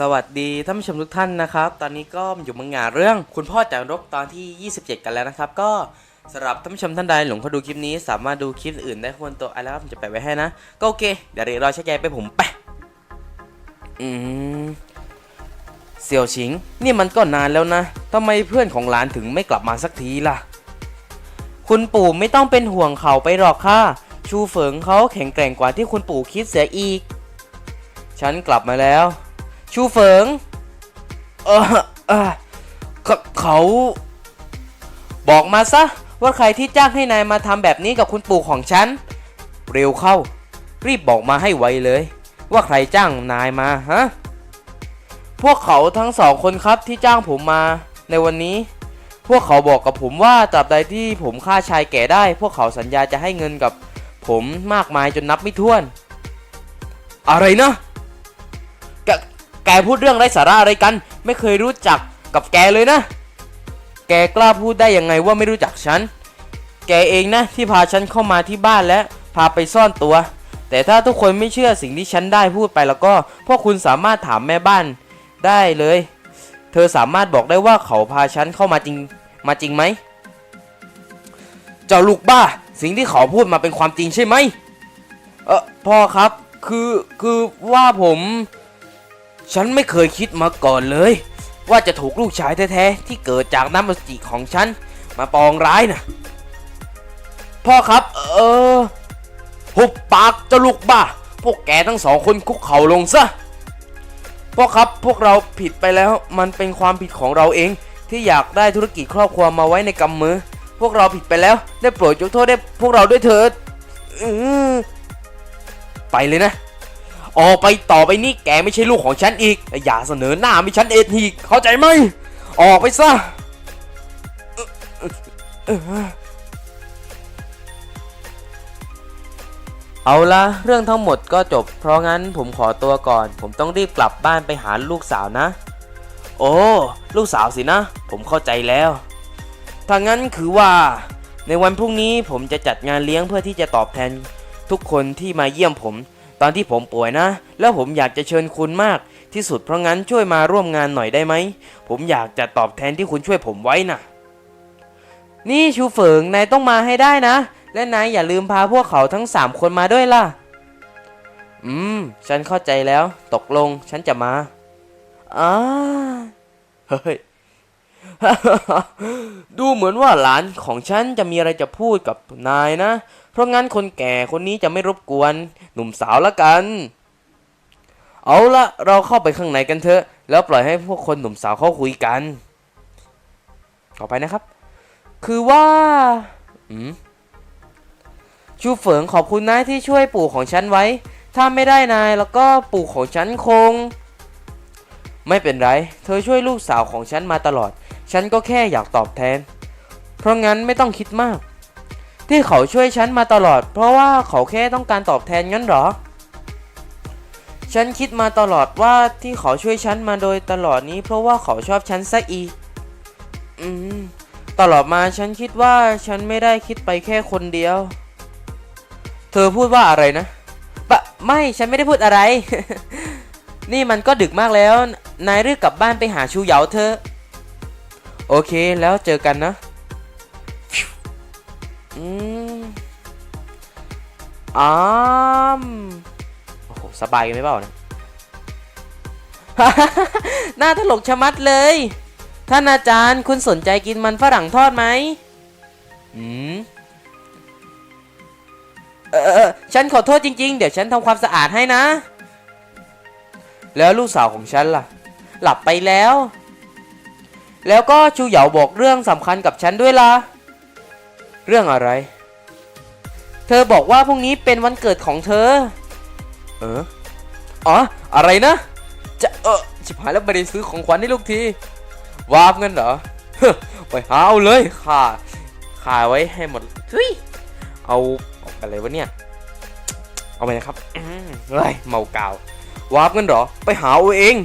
สวัสดีท่านผู้ชมทุกท่านนะครับ ตอนนี้ก็อยู่มังงานเรื่อง คุณพ่อจากรบตอนที่ 27 กันแล้วนะครับ ก็สำหรับท่านผู้ชมท่านใดหลงเข้าดูคลิปนี้ สามารถดูคลิปอื่นได้คนตัวอะไรครับผมจะไปะไว้ให้นะ ก็โอเค เดี๋ยวรอชักใยไปผมไปอืมเสี่ยวชิง นี่มันก็นานแล้วนะทำไมเพื่อนของหลานถึงไม่กลับมาสักทีล่ะ คุณปู่ไม่ต้องเป็นห่วงเขาไปหรอกค่ะ ชูเฟิงเขาแข็งแกร่งกว่าที่คุณปู่คิดเสียอีก ฉันกลับมาแล้ว ชูเฟิงเออเออเขา บอกมาซะ ว่าใครที่จ้างให้นายมาทำแบบนี้กับคุณปู่ของฉัน เร็วเข้า รีบบอกมาให้ไวเลย ว่าใครจ้างนายมาฮะพวกเขาทั้งสองคนครับที่จ้างผมมา ในวันนี้ พวกเขาบอกกับผมว่าตราบใดที่ผมฆ่าชายแก่ได้ พวกเขาสัญญาจะให้เงินกับผมมากมายจนนับไม่ถ้วน อะไรนะ แกพูดเรื่องไร้สาระอะไรกัน ไม่เคยรู้จักกับแกเลยนะ แกกล้าพูดได้ยังไงว่าไม่รู้จักฉัน แกเองนะที่พาฉันเข้ามาที่บ้านและพาไปซ่อนตัว แต่ถ้าทุกคนไม่เชื่อสิ่งที่ฉันได้พูดไปแล้วก็ พวกคุณสามารถถามแม่บ้านได้เลย เธอสามารถบอกได้ว่าเขาพาฉันเข้ามาจริง มาจริงไหม เจ้าลูกบ้า สิ่งที่เขาพูดมาเป็นความจริงใช่ไหม เออพ่อครับ คือ คือว่าผม ฉันไม่เคยคิดมาก่อนเลย ว่าจะถูกลูกชายแท้ๆที่เกิดจากน้ำมันจิของฉัน มาปองร้ายนะพ่อครับ เออหุบปากเจ้าลูกบ้า พวกแกทั้งสองคนคุกเข่าลงซะพ่อครับพวกเราผิดไปแล้วมันเป็นความผิดของเราเองที่อยากได้ธุรกิจครอบครัวมาไว้ในกำมือ พวกเราผิดไปแล้วได้โปรดยกโทษได้พวกเราด้วยเถิดอือไปเลยนะ ออกไปต่อไปนี่แกไม่ใช่ลูกของฉันอีก อย่าเสนอหน้ามีฉันเองอีกเข้าใจไหม ออกไปซะเออเออเอาละเรื่องทั้งหมดก็จบ เพราะงั้นผมขอตัวก่อน ผมต้องรีบกลับบ้านไปหาลูกสาวนะ โอ้ ลูกสาวสินะ ผมเข้าใจแล้วถ้างั้นคือว่า ในวันพรุ่งนี้ผมจะจัดงานเลี้ยงเพื่อที่จะตอบแทน ทุกคนที่มาเยี่ยมผม ตอนที่ผมป่วยนะ แล้วผมอยากจะเชิญคุณมากที่สุดเพราะงั้นช่วยมาร่วมงานหน่อยได้ไหม ผมอยากจะตอบแทนที่คุณช่วยผมไว้นะนี่ชูเฟิงนายต้องมาให้ได้นะ และนายอย่าลืมพาพวกเขาทั้งสามคนมาด้วยล่ะ อืม ฉันเข้าใจแล้ว ตกลงฉันจะมาอ่าเฮ้ย ดูเหมือนว่าหลานของฉันจะมีอะไรจะพูดกับนายนะ เพราะงั้นคนแก่คนนี้จะไม่รบกวน หนุ่มสาวละกัน เอาละเราเข้าไปข้างในกันเถอะ แล้วปล่อยให้พวกคนหนุ่มสาวเขาคุยกัน ต่อไปนะครับ คือว่าอืมชูเฟิงขอบคุณนะที่ช่วยปู่ของฉันไว้ ถ้าไม่ได้นายแล้วก็ปู่ของฉันคง ไม่เป็นไร เธอช่วยลูกสาวของฉันมาตลอด ฉันก็แค่อยากตอบแทน เพราะงั้นไม่ต้องคิดมาก ที่เขาช่วยฉันมาตลอด เพราะว่าเขาแค่ต้องการตอบแทนงั้นหรอ ฉันคิดมาตลอดว่าที่เขาช่วยฉันมาโดยตลอดนี้ เพราะว่าเขาชอบฉันซะอีกอืมตลอดมาฉันคิดว่าฉันไม่ได้คิดไปแค่คนเดียว เธอพูดว่าอะไรนะปะไม่ฉันไม่ได้พูดอะไร นี่มันก็ดึกมากแล้ว นายรีบกลับบ้านไปหาชูเหยาเธอะ โอเคแล้วเจอกันนะอืมอ้ามโอ้โหสบายกันไหมเปล่านะน่าตลกชะมัดเลย ท่านอาจารย์คุณสนใจกินมันฝรั่งทอดไหมอืมเออเออฉันขอโทษจริง ๆ เดี๋ยวฉันทำความสะอาดให้นะ แล้วลูกสาวของฉันล่ะ หลับไปแล้ว แล้วก็ชูเหยาบอกเรื่องสำคัญกับฉันด้วยล่ะ เรื่องอะไร เธอบอกว่าพรุ่งนี้เป็นวันเกิดของเธอ เอออ๋อ อะไรนะ จะเออชิบหายแล้วไม่ได้ซื้อของขวัญให้ลูกที วาบเงินเหรอไปหาเอาเลยค่าค่าไว้ให้หมดเฮ้ยเอาเอาอะไรวะเนี่ย เอาไปนะครับอื้อเฮ้ยเมากาววาบเงินเหรอ ไปหาเอาเอง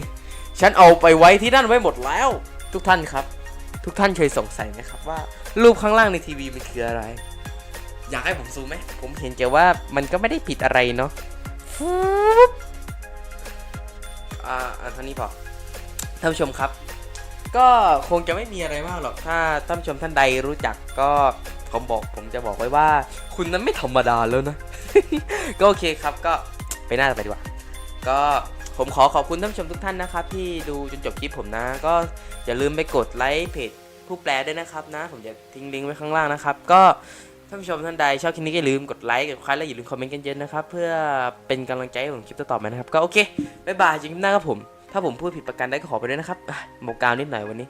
ฉันเอาไปไว้ที่นั่นไว้หมดแล้ว ทุกท่านครับ ทุกท่านเคยสงสัยไหมครับว่า รูปข้างล่างในทีวีมันคืออะไร อยากให้ผมซูมไหมผมเห็นแกว่ามันก็ไม่ได้ผิดอะไรเนาะฟึ๊บอ่าอ่าเท่านี้พอท่านผู้ชมครับก็คงจะไม่มีอะไรมากหรอก ถ้าท่านผู้ชมท่านใดรู้จักก็ผมบอกผมจะบอกไว้ว่า คุณนั้นไม่ธรรมดาแล้วนะ ก็โอเคครับก็ไปหน้าต่อไปดีกว่า ก็ ผมขอขอบคุณท่านผู้ชมทุกท่านนะครับ ที่ดูจนจบคลิปผมนะ ก็อย่าลืมไปกดไลค์เพจผู้แปลด้วยนะครับนะ ผมจะทิ้งลิงก์ไว้ข้างล่างนะครับ ก็ท่านผู้ชมท่านใดชอบคลิปนี้ก็อย่าลืมกดไลค์กดคลายและอย่าลืมคอมเมนต์กันเยอะนะครับ เพื่อเป็นกำลังใจให้ผมคลิปต่อๆไปนะครับ ก็โอเคบ๊ายบายจริงๆนะครับผม ถ้าผมพูดผิดประการใดก็ขอไปด้วยนะครับอะหมกกาวนิดหน่อยวันนี้